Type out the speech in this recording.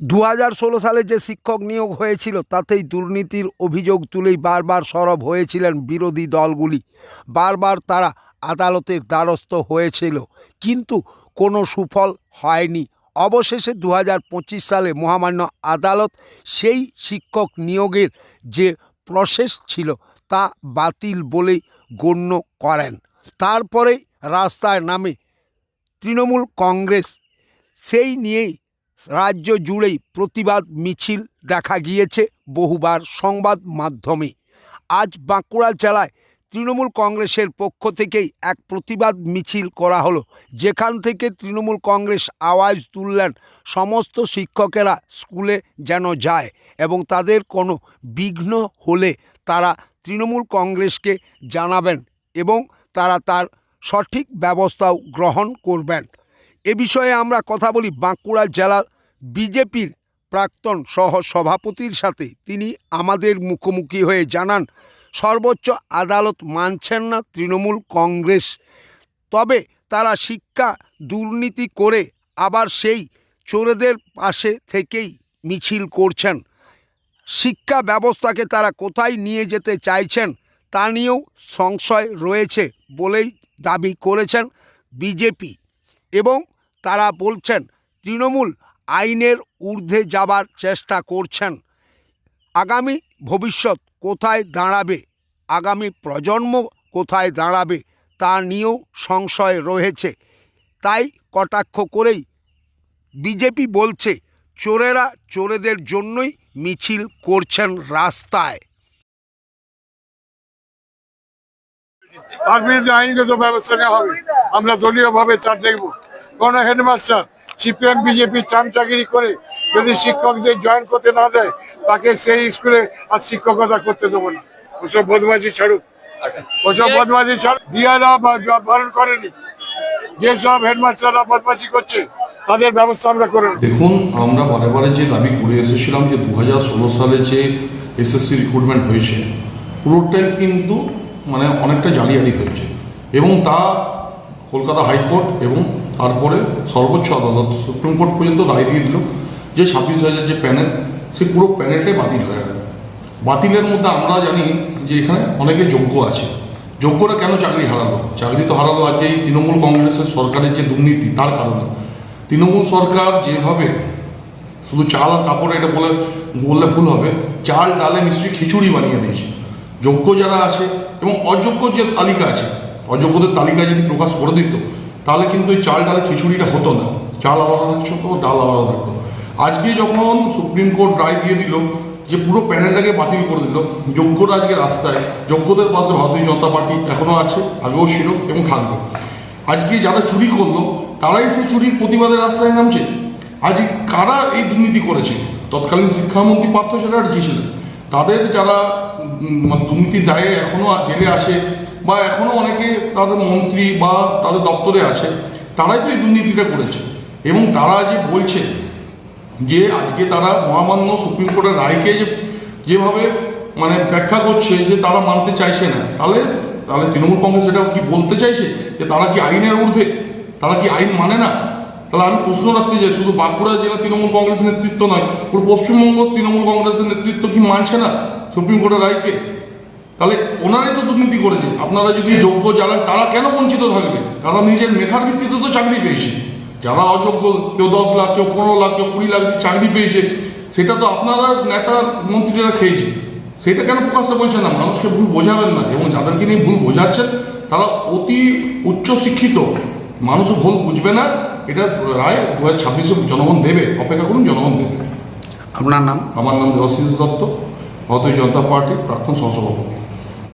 দু হাজার ষোলো সালে যে শিক্ষক নিয়োগ হয়েছিল, তাতেই দুর্নীতির অভিযোগ তুলেই বারবার সরব হয়েছিলেন বিরোধী দলগুলি। বারবার তারা আদালতের দ্বারস্থ হয়েছিল। কিন্তু কোনো সুফল হয়নি। অবশেষে দু হাজার পঁচিশ সালে মহামান্য আদালত সেই শিক্ষক নিয়োগের যে প্রসেস ছিল, তা বাতিল বলেই গণ্য করেন। তারপরেই রাস্তায় নামে তৃণমূল কংগ্রেস। সেই নিয়েই রাজ্য জুড়েই প্রতিবাদ মিছিল দেখা গিয়েছে বহুবার সংবাদ মাধ্যমে। আজ বাঁকুড়া জেলায় তৃণমূল কংগ্রেসের পক্ষ থেকেই এক প্রতিবাদ মিছিল করা হলো। যেখান থেকে তৃণমূল কংগ্রেস আওয়াজ তুললেন, সমস্ত শিক্ষকেরা স্কুলে যেন যায় এবং তাদের কোনো বিঘ্ন হলে তারা তৃণমূল কংগ্রেসকে জানাবেন এবং তারা তার সঠিক ব্যবস্থাও গ্রহণ করবেন। এ বিষয়ে আমরা কথা বলি বাঁকুড়া জেলা বিজেপির প্রাক্তন সহ সভাপতির সাথে তিনি আমাদের মুখোমুখি হয়ে জানান, সর্বোচ্চ আদালত মানছেন না তৃণমূল কংগ্রেস। তবে তারা শিক্ষা, দুর্নীতি করে আবার সেই চোরেদের পাশে থেকেই মিছিল করছেন। শিক্ষা ব্যবস্থাকে তারা কোথায় নিয়ে যেতে চাইছেন তা নিয়েও সংশয় রয়েছে বলেই দাবি করেছেন বিজেপি। এবং তারা বলছেন, তৃণমূল আইনের ঊর্ধ্বে যাবার চেষ্টা করছেন। আগামী ভবিষ্যৎ কোথায় দাঁড়াবে? আগামী প্রজন্ম কোথায় দাঁড়াবে? তা নিয়েও সংশয় রয়েছে। তাই কটাক্ষ করেই বিজেপি বলছে, চোরেরা চোরেদের জন্যই মিছিল করছেন রাস্তায়। তার বিরুদ্ধে আইনগত ব্যবস্থা নেওয়া হবে। আমরা দলীয়ভাবে তার দেখব। কোন হেডমাস্টার সিপিএম বিজেপি চামচাগিরি করে যদি শিক্ষকদের জয়েন করতে না দেয় তাকে সেই স্কুলে আর শিক্ষকতা করতে দেবো না। ওসব বদমাশি ছাড়ুক। ওসব বদমাশি ছাড়ুক। ডিআরা বারণ করেনি। যেসব হেডমাস্টাররা বদমাসি করছে তাদের ব্যবস্থা আমরা করে দেখুন আমরা বারে বারে যে দাবি করে এসেছিলাম যে দু হাজার ষোলো সালে যে এসএসসি রিক্রুটমেন্ট হয়েছে পুরোটাই কিন্তু মানে অনেকটা জালিয়াতি হয়েছে। এবং তা কলকাতা হাইকোর্ট এবং তারপরে সর্বোচ্চ আদালত, সুপ্রিম কোর্ট পর্যন্ত রায় দিয়ে দিল যে ছাব্বিশ হাজার যে প্যানেল, সে পুরো প্যানেলটাই বাতিল হয়ে গেল। বাতিলের মধ্যে আমরা জানি যে এখানে অনেকে যোগ্য আছে। যোগ্যরা কেন চাকরি হারালো? চাকরি তো হারালো আজকে এই তৃণমূল কংগ্রেসের সরকারের যে দুর্নীতি, তার কারণে। তৃণমূল সরকার যেভাবে শুধু চাল আর কাপড় এটা বলে, বললে ভুল হবে, চাল, ডালে মিশ্রি খিচুড়ি বানিয়ে দিয়েছে। যোগ্য যারা আছে এবং অযোগ্য যে তালিকা আছে অযোগ্যদের তালিকা যদি প্রকাশ করে দিত, তাহলে কিন্তু এই চাল ডালে খিচুড়িটা হতো না। চাল আলাদা থাকতো, ডাল আলাদা থাকতো। আজকে যখন সুপ্রিম কোর্ট রায় দিয়ে দিল যে পুরো প্যানেলটাকে বাতিল করে দিল, যোগ্যরা আজকে রাস্তায়, যোগ্যদের পাশে ভারতীয় জনতা পার্টি এখনও আছে, আগেও ছিল এবং থাকবে। আজকে যারা চুরি করল, তারাই সে চুরির প্রতিবাদে রাস্তায় নামছে। আজ কারা এই দুর্নীতি করেছে? তৎকালীন শিক্ষামন্ত্রী পার্থ চ্যাটার্জি ছিলেন। তাদের যারা মানে দুর্নীতির দায়ে এখনও জেলে আছে বা এখনও অনেকে তাদের মন্ত্রী বা তাদের দপ্তরে আছে, তারাই তো এই দুর্নীতিটা করেছে। এবং তারা যে বলছে যে আজকে তারা মহামান্য সুপ্রিম কোর্টের রায়কে যে, যেভাবে মানে ব্যাখ্যা করছে যে তারা মানতে চাইছে না, তাহলে তাহলে তৃণমূল কংগ্রেস এটা কি বলতে চাইছে যে তারা কি আইনের ঊর্ধ্বে? তারা কি আইন মানে না? তাহলে আমি প্রশ্ন রাখতে চাই, শুধু বাঁকুড়া জেলা তৃণমূল কংগ্রেসের নেতৃত্ব নয়, পুরো পশ্চিমবঙ্গ তৃণমূল কংগ্রেসের নেতৃত্ব কি মানছে না সুপ্রিম কোর্টের রায়কে? তাহলে ওনারাই তো দুর্নীতি করেছে। আপনারা যদি যোগ্য যারা তারা কেন বঞ্চিত থাকবে? তারা নিজের মেধার ভিত্তিতে তো চাকরি পেয়েছে। যারা অযোগ্য কেউ দশ লাখ কেউ পনেরো লাখ কেউ কুড়ি লাখ চাকরি পেয়েছে সেটা তো আপনারা নেতা মন্ত্রীরা খেয়েছে। সেটা কেন প্রকাশ্যে বলছেন না? মানুষকে ভুল বোঝাবেন না। এবং যাদেরকে নিয়ে ভুল বোঝাচ্ছেন তারা অতি উচ্চ শিক্ষিত মানুষও ভুল বুঝবে না। এটা রায় দু হাজার ছাব্বিশে জনগণ দেবে। অপেক্ষা করুন জনগণ দেবে। আপনার নাম? আমার নাম দেবাশিস দত্ত। ভারতীয় জনতা পার্টির প্রাক্তন সহসভাপতি।